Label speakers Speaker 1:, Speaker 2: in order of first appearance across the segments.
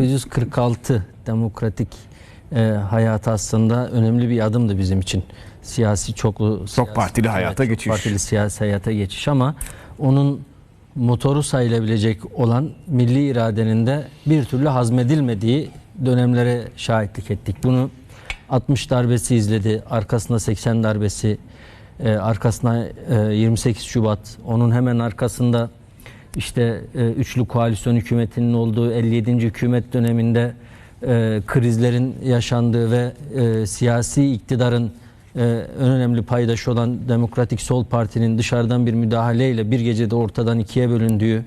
Speaker 1: 1946 demokratik e, hayatı aslında önemli bir adımdı bizim için. Siyasi çoklu siyasi,
Speaker 2: partili hayata
Speaker 1: çok
Speaker 2: geçiş.
Speaker 1: Partili siyasi hayata geçiş ama onun motoru sayılabilecek olan milli iradenin de bir türlü hazmedilmediği dönemlere şahitlik ettik. Bunu 60 darbesi izledi, arkasında 80 darbesi, e, arkasına e, 28 Şubat, onun hemen arkasında işte e, üçlü koalisyon hükümetinin olduğu 57. hükümet döneminde e, krizlerin yaşandığı ve e, siyasi iktidarın e, önemli paydaşı olan Demokratik Sol Parti'nin dışarıdan bir müdahaleyle bir gecede ortadan ikiye bölündüğü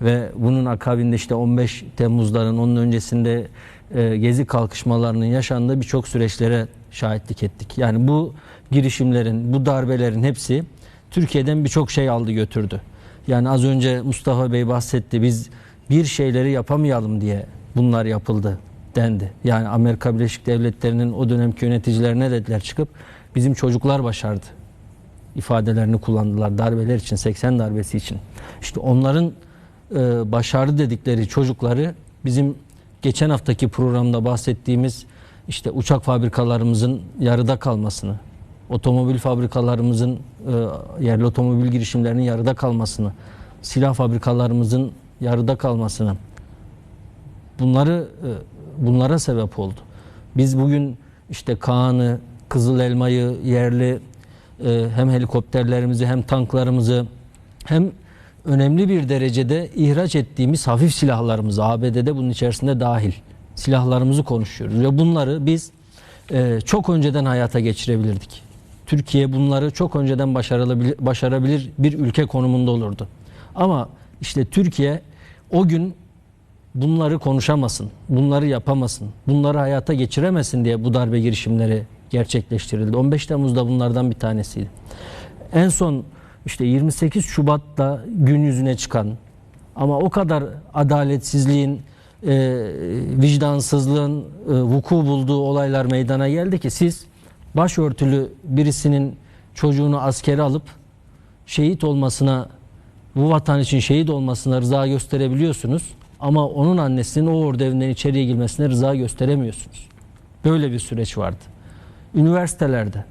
Speaker 1: ve bunun akabinde işte 15 Temmuzların onun öncesinde e, gezi kalkışmalarının yaşandığı birçok süreçlere şahitlik ettik. Yani bu girişimlerin, bu darbelerin hepsi Türkiye'den birçok şey aldı götürdü. Yani az önce Mustafa Bey bahsetti. Biz bir şeyleri yapamayalım diye bunlar yapıldı dendi. Yani Amerika Birleşik Devletleri'nin o dönemki yöneticilerine dediler çıkıp bizim çocuklar başardı ifadelerini kullandılar darbeler için 80 darbesi için. İşte onların e, başardı dedikleri çocukları bizim geçen haftaki programda bahsettiğimiz işte uçak fabrikalarımızın yarıda kalmasını, otomobil fabrikalarımızın e, yerli otomobil girişimlerinin yarıda kalmasını, silah fabrikalarımızın yarıda kalmasını bunları e, bunlara sebep oldu. Biz bugün işte Kaan'ı, Kızıl Elma'yı, yerli e, hem helikopterlerimizi hem tanklarımızı hem önemli bir derecede ihraç ettiğimiz hafif silahlarımızı ABD'de bunun içerisinde dahil silahlarımızı konuşuyoruz ve bunları biz çok önceden hayata geçirebilirdik. Türkiye bunları çok önceden başarılabilir, başarabilir bir ülke konumunda olurdu. Ama işte Türkiye o gün bunları konuşamasın, bunları yapamasın, bunları hayata geçiremesin diye bu darbe girişimleri gerçekleştirildi. 15 Temmuz'da bunlardan bir tanesiydi. En son işte 28 Şubat'ta gün yüzüne çıkan ama o kadar adaletsizliğin, e, vicdansızlığın e, vuku bulduğu olaylar meydana geldi ki siz başörtülü birisinin çocuğunu askere alıp şehit olmasına, bu vatan için şehit olmasına rıza gösterebiliyorsunuz. Ama onun annesinin o ordu evinden içeriye girmesine rıza gösteremiyorsunuz. Böyle bir süreç vardı. Üniversitelerde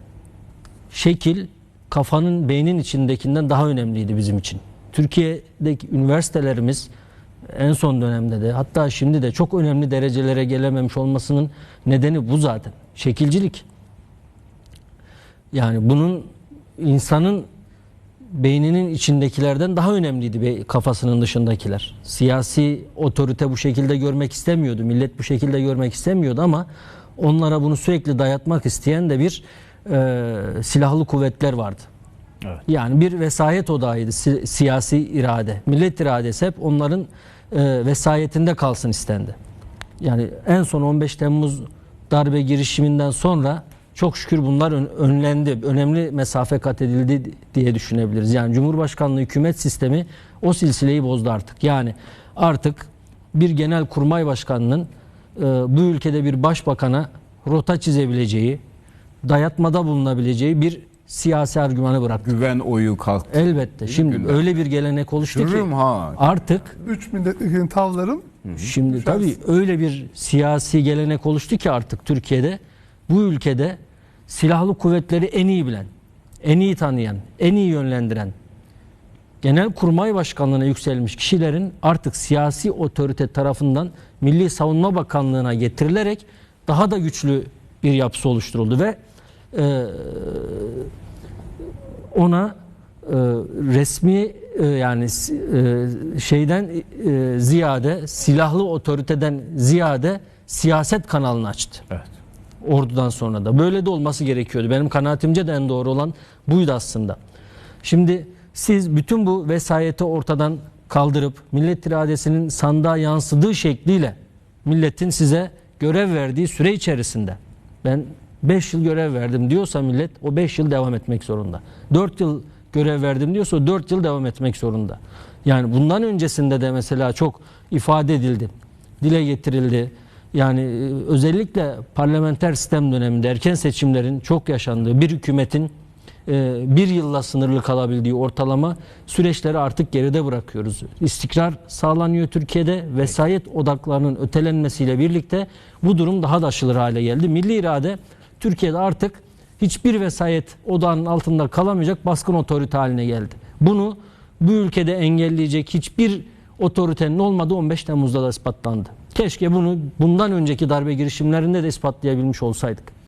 Speaker 1: şekil kafanın beynin içindekinden daha önemliydi bizim için. Türkiye'deki üniversitelerimiz en son dönemde de hatta şimdi de çok önemli derecelere gelememiş olmasının nedeni bu zaten. Şekilcilik. Yani bunun insanın beyninin içindekilerden daha önemliydi kafasının dışındakiler. Siyasi otorite bu şekilde görmek istemiyordu. Millet bu şekilde görmek istemiyordu ama onlara bunu sürekli dayatmak isteyen de bir e, silahlı kuvvetler vardı. Evet. Yani bir vesayet odağıydı si- siyasi irade. Millet iradesi hep onların e, vesayetinde kalsın istendi. Yani en son 15 Temmuz darbe girişiminden sonra çok şükür bunlar önlendi. Önemli mesafe kat edildi diye düşünebiliriz. Yani Cumhurbaşkanlığı hükümet sistemi o silsileyi bozdu artık. Yani artık bir genel kurmay başkanının e, bu ülkede bir başbakana rota çizebileceği, dayatmada bulunabileceği bir siyasi argümanı bıraktı.
Speaker 2: Güven oyu kalktı.
Speaker 1: Elbette. Şimdi günden. öyle bir gelenek oluştu Şürüm ki ha. artık
Speaker 3: 3 milletvekilinin tavların
Speaker 1: Şimdi tabii öyle bir siyasi gelenek oluştu ki artık Türkiye'de bu ülkede silahlı kuvvetleri en iyi bilen, en iyi tanıyan, en iyi yönlendiren Genel Kurmay Başkanlığı'na yükselmiş kişilerin artık siyasi otorite tarafından Milli Savunma Bakanlığı'na getirilerek daha da güçlü bir yapısı oluşturuldu ve e, ona e, resmi e, yani e, şeyden e, ziyade silahlı otoriteden ziyade siyaset kanalını açtı. Evet. Ordudan sonra da. Böyle de olması gerekiyordu. Benim kanaatimce de en doğru olan buydu aslında. Şimdi siz bütün bu vesayeti ortadan kaldırıp millet iradesinin sandığa yansıdığı şekliyle milletin size görev verdiği süre içerisinde ben 5 yıl görev verdim diyorsa millet o 5 yıl devam etmek zorunda. 4 yıl görev verdim diyorsa o 4 yıl devam etmek zorunda. Yani bundan öncesinde de mesela çok ifade edildi. Dile getirildi. Yani e, özellikle parlamenter sistem döneminde erken seçimlerin çok yaşandığı bir hükümetin e, bir yılla sınırlı kalabildiği ortalama süreçleri artık geride bırakıyoruz. İstikrar sağlanıyor Türkiye'de. Vesayet odaklarının ötelenmesiyle birlikte bu durum daha da aşılır hale geldi. Milli irade Türkiye'de artık hiçbir vesayet odağının altında kalamayacak baskın otorite haline geldi. Bunu bu ülkede engelleyecek hiçbir otoritenin olmadığı 15 Temmuz'da da ispatlandı. Keşke bunu bundan önceki darbe girişimlerinde de ispatlayabilmiş olsaydık.